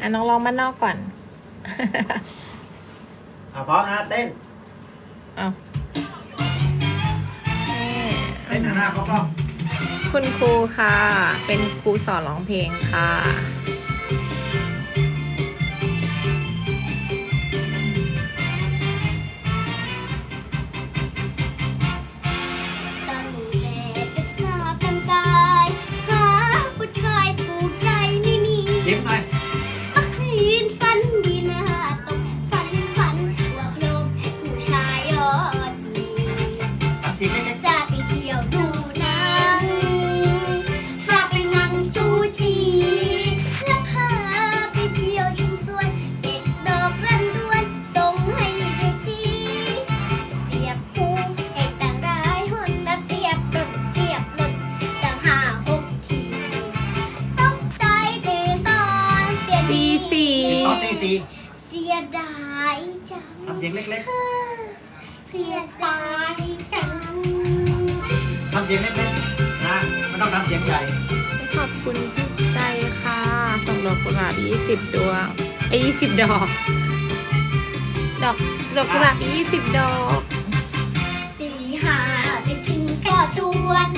อะน้องลองมานอกก่อน อะพร้อมนะเต้นเอาเต้นหันหน้าเข้ากล้อง คุณครูค่ะ เป็นครูสอนร้องเพลงค่ะ สี่เสียดายจังทำเสียงเล็กเสียดายจังๆทำเสียงเล็กๆนะไม่ต้องทำเสียงใหญ่ขอบคุณทุกใจค่ะ ส่งดอกกุหลาบยี่สิบดวงไอ้ยี่สิบดอก ดอก ดอกกุหลาบยี่สิบดอก ตีห้าจะถึงก็ชวน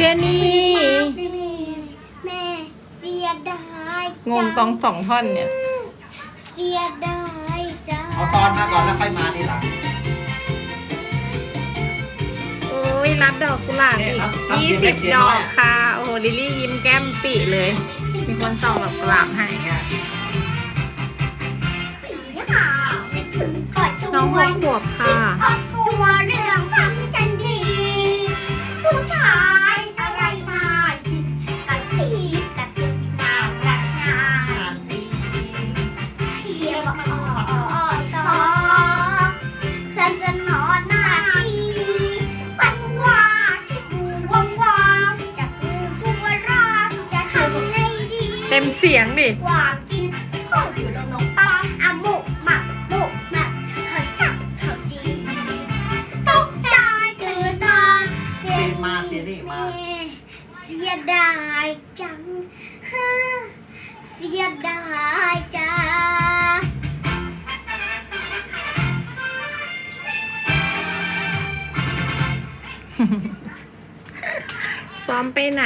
เจนี่แม่เสียดายงงตองสองท่อนเนี่ย เสียดายจังเอาตอนมาก่อนแล้วค่อยมาทีหลัง โอ้ยรับดอกกุหลาบอีกยี่สิบดอกค่ะ โอ้โหลิลลี่ยิ้มแก้มปีเลย มีคนส่งดอกกุหลาบให้อะสีหาไม่ถึงก่อนชวนน้องหกขวบค่ะ ต็มเสียงดิความกินก็อยู่ลงนงปังอะมุกหมักมุกหมักเขาจับเขาจีตกใจตื่นตอนเสีเสียยงมาเสียงนี่มา เสียดายจังฮะเสียดายจังซ้อมไปไหน